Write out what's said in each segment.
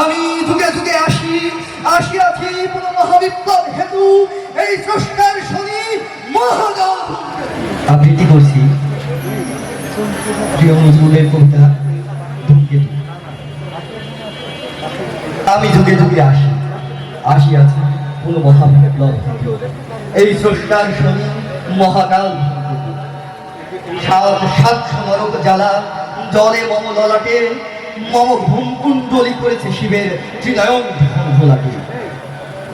আমি যুগে যুগে আসি, আসিয়াছি পুনঃ মহাবিপ্লব হেতু, এই স্রষ্টার শনি আবৃত্তি করছি প্রিয় কবিতা আমি যুগে যুগে আসি, আসিয়াছি কোনো মহাবিপ্লব। এই স্রষ্টার শনি মহাকাল। সাত সাতশো নরক জ্বালা, জলে মম ললাটে মম করেছে শিবের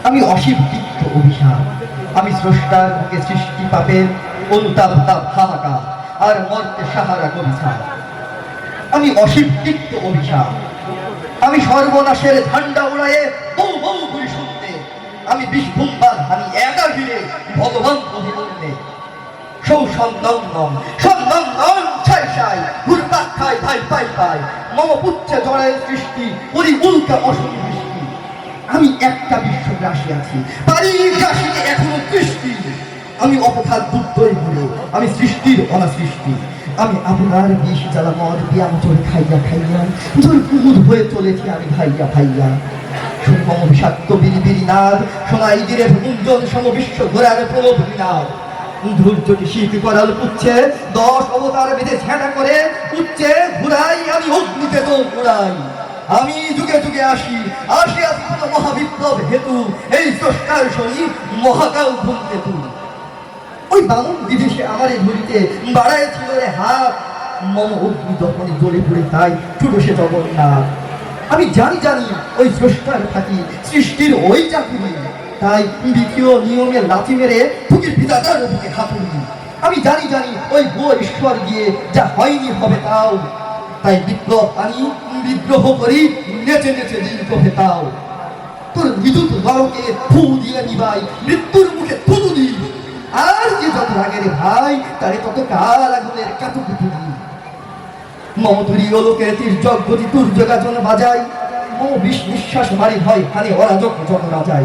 আমি অসীম অভিশাপ, আমি স্রষ্টার সৃষ্টি পাপের অনুতাপ তাপ আর মর্তে সাহারা কবিছা আমি অভিশাপ, আমি সর্বনাশের ঝান্ডা উড়ায়ে বউ বউ করে শুনতে। আমি বিষ্ণুম্বার হানি একা ভিড়ে ভগবান অভিমন্যে সৌ সন্দম সন্দম ছাই ছাই ঘুরপাক খাই ভাই পাই পাই। মম পুচ্ছে জড়ায় সৃষ্টি ওরি উল্কা অসম বৃষ্টি। আমি একটা বিশ্বগ্রাসী আছি পারি গ্রাসীতে এখনও সৃষ্টি আমি অপখাত দুর্দয় হলো, আমি সৃষ্টির অনাসৃষ্টি। আমি আপনার বিষ জ্বালা মদ ব্যায়াম চলে খাইয়া খাইয়া জোর কুমুদ হয়ে চলেছি আমি ভাইয়া ভাইয়া। সুমম বিষাক্ত বিরি বিরি নাদ, সোনাই দিরে গুঞ্জন সম বিশ্ব ঘোরার প্রলোভ নাদ ধৈর্যটি শীত করাল পুচ্ছে, দশ অবতার বেঁধে ছেঁড়া করে উচ্চে ঘুরাই আমি অগ্নিতে তো ঘুরাই আমি যুগে যুগে আসি আসি আসি মহাবিপ্লব হেতু, এই স্রষ্টার শনি মহাকাল ধূমকেতু ওই বামন বিদেশে আমার এই ধরিতে বাড়ায় ছিল রে হাত। মম অগ্নি যখনই জ্বলে পড়ে তাই ছোট সে জগন্নাথ। আমি জানি জানি ওই স্রষ্টার থাকি সৃষ্টির ওই চাকুরি। তাই দ্বিতীয় নিয়মে লাথি মেরে ফুকির পিতাটার বুকে হাতুড়ি আমি জানি জানি, ওই গো ঈশ্বর গিয়ে যা হয়নি হবে তাও। তাই বিপ্লব আনি বিদ্রোহ করি, নেচে নেচে দিন হেতাও তোর বিদ্যুৎ নরকে ফু দিয়ে নিবাই, মৃত্যুর মুখে থুতু দিই আর যে যত রাগের ভাই, তারে তত কাল আগুনের কাতুকুতু দিই মমতুরি ওলোকে তীর জগতি তুর যোগাজন বাজাই মম বিষ নিঃশ্বাস মারি ভয় হানি অরাজক যত রাজাই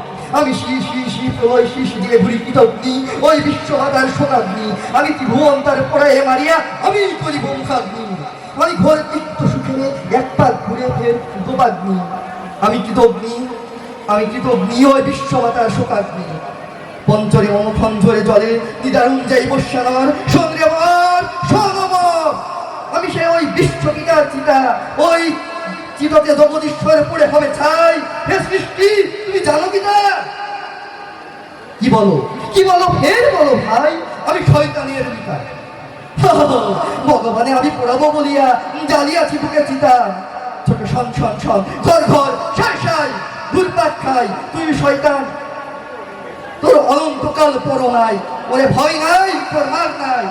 আমি শ্রী শ্রী শি প্রলয় শীষ দিয়ে ঘুরি কৃতজ্ঞি, ওই বিশ্বমাতার শোকাগ্নি আমি ত্রিভুবন তার পড়ায় মারিয়া, আমি করি বংশাগ্নি। আমি ঘোর তিক্ত সুখে এক পাক ঘুরে ফের দুপাগ্নি আমি কৃতজ্ঞি আমি কৃতজ্ঞি, ওই বিশ্বমাতার শোকাগ্নি পঞ্চরে মম খঞ্জরে জলে নিদারুণ যাই বস্যানার সন্দ্রে আমার সনমর আমি সে ওই বিশ্বপিতার চিতা, ওই চিতাতে জগদীশ্বর পড়ে হবে ছাই, হে সৃষ্টি! বলো? কি বলো? ফের বলো ভাই, আমি শয়তানের পিতা ভগবানে আমি পড়াবো বলিয়া জ্বালিয়াছি বুকে চিতা। ছোট শন শন শন ঘর ঘর সাই সাই ঘুরপাক খাই, তুই শয়তান। তোর অনন্তকাল পর নাই, ওরে ভয় নাই, তোর মার নাই।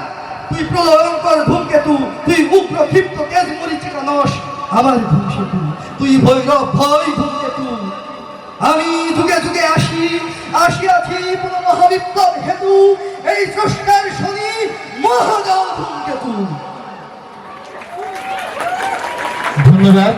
তুই প্রলয়ঙ্কর ধূমকেতু, তুই উগ্র ক্ষিপ্ত তেজ মরিচিকা নস আমার ধূমসেতু তুই ভৈরব, ভয় ধূমকেতু। আমি যুগে যুগে আসি আসিয়াছি পুরো মহাবিপ্লব হেতু। এই স্রষ্টার শনি মহাগাল ধূমকেতু ধন্যবাদ।